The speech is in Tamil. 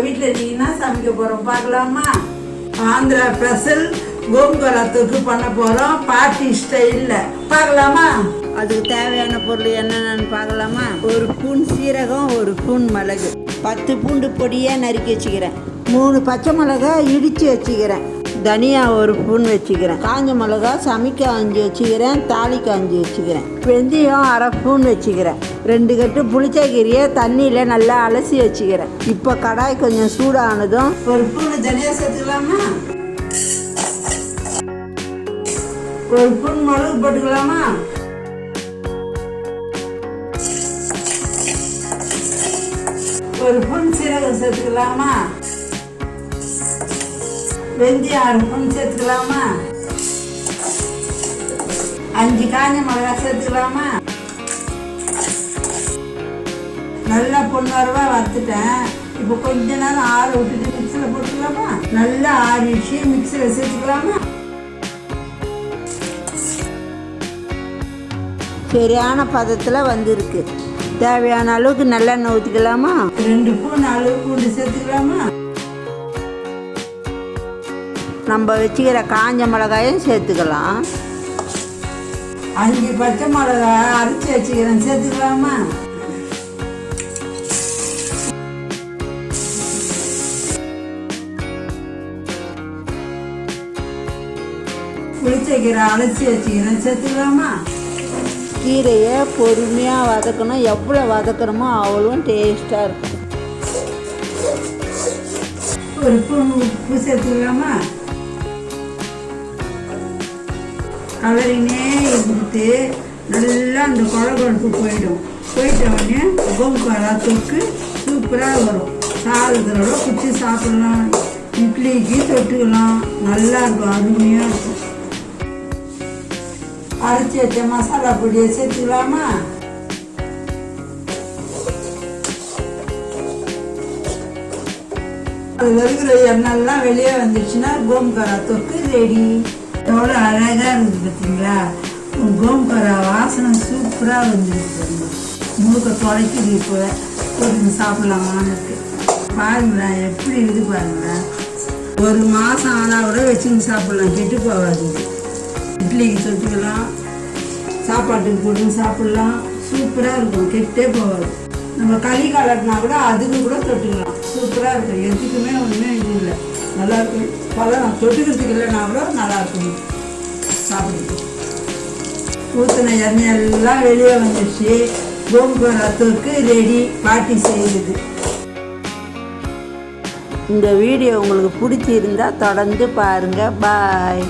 வீட்டில் என்ன சமைக்க போகிறோம் பார்க்கலாமா? ஆந்திரா ஸ்பெஷல் கோம்புகரா தொக்கு பண்ண போகிறோம் பாட்டி ஸ்டைலில். பார்க்கலாமா? அதுக்கு தேவையான பொருள் என்னென்னு பார்க்கலாமா? ஒரு பூன் சீரகம் ஒரு பூன் மிளகு. பத்து பூண்டு பொடியாக நறுக்கி வச்சுக்கிறேன். மூணு பச்சை மிளகா இடித்து வச்சுக்கிறேன். தனியா ஒரு பூன் வச்சுக்கிறேன். காஞ்ச மிளகா சமைக்க அஞ்சு வச்சுக்கிறேன். தாளிக்கு அஞ்சு வச்சுக்கிறேன். வெந்தயம் அரை பூன் வச்சுக்கிறேன். ரெண்டு கட்டு புளிச்சக்கீரையை தண்ணியில் நல்லா அலசி வச்சுக்கிறேன். இப்போ கடாய் கொஞ்சம் சூடானதும் ஒரு ஸ்பூன் தனியாக சேர்த்துக்கலாமா? ஒரு ஸ்பூன் மிளகு போட்டுக்கலாமா? ஒரு ஸ்பூன் சீரகம் சேர்த்துக்கலாமா? வெந்தயம் ஆறு ஸ்பூன் சேர்த்துக்கலாமா? அஞ்சு காஞ்ச மிளகா சேர்த்துக்கலாமா? நல்லா பொன்னரவா வறுத்துட்டேன். இப்போ கொஞ்ச நேரம் ஆற விட்டுட்டு மிக்சியில் போட்டுக்கலாமா? நல்லா ஆறிடுச்சு. மிக்சியில் சேர்த்துக்கலாமா? சரியான பதத்தில் வந்திருக்கு. தேவையான அளவுக்கு நல்லெண்ணெய் ஊற்றிக்கலாமா ரெண்டு ஸ்பூன் அளவு பூண்டு சேர்த்துக்கலாமா? நம்ம வச்சுக்கிற காஞ்ச மிளகாயும் சேர்த்துக்கலாம். அஞ்சு பச்சை மிளகாய் அரைச்சி வச்சுக்கிறேன். சேர்த்துக்கலாமா? புளிச்சக்கீரை அலசி வச்சுக்கிறேன் சேர்த்துக்கலாமா? கீரையை பொறுமையாக வதக்கணும். எவ்வளோ வதக்கணுமோ அவ்வளோ டேஸ்ட்டாக இருக்கும். ஒரு ஸ்பூன் உப்பு சேர்த்துக்கலாமா? கலரினே இருந்துட்டு நல்லா அந்த குழம்பு போயிடும். போயிட்ட உடனே கோம்புக்காரா தொக்கு சூப்பராக வரும். சாதத்தோட குச்சி சாப்பிடலாம். இட்லிக்கு தொட்டுக்கலாம். நல்லா இருக்கும். அருமையாக இருக்கும். அரைச்சி வச்ச மசாலா பொடியை சேர்த்துக்கலாமா அதில் இருக்கிற எண்ணெய்லாம் வெளியே வந்துச்சுன்னா கோம்பரா தொக்கு ரெடி எவ்வளோ அழகாக இருக்குது பார்த்தீங்களா கோம்பரா வாசனை சூப்பராக வந்துருக்கு முழுக்க தொலைக்குது இப்போ போட்டு சாப்பிடலாமான்னு பாருங்களேன் எப்படி இருக்கு பாருங்களேன் ஒரு மாதம் ஆனால் கூட வச்சுன்னு சாப்பிடலாம் கெட்டு போகாது இட்லிக்கு தொட்டுக்கலாம் சாப்பாட்டுக்கு போட்டு சாப்பிடலாம். சூப்பராக இருக்கும். கெட்டே போகாது. நம்ம களி கலட்டினா கூட அதுக்கு கூட தொட்டுக்கலாம். சூப்பராக இருக்கும். எதுக்குமே ஒன்றுமே இது இல்லை. நல்லா இருக்கும். பழம் தொட்டுக்கிறதுக்கு இல்லைன்னா கூட நல்லா இருக்கும். சாப்பிடுறது ஊற்றின எண்ணெய் எல்லாம் வெளியே வந்துடுச்சு கோம்பு ரத்தத்துக்கு ரெடி பாட்டி செய்யுது. இந்த வீடியோ உங்களுக்கு பிடிச்சிருந்தா தொடர்ந்து பாருங்கள் பாய்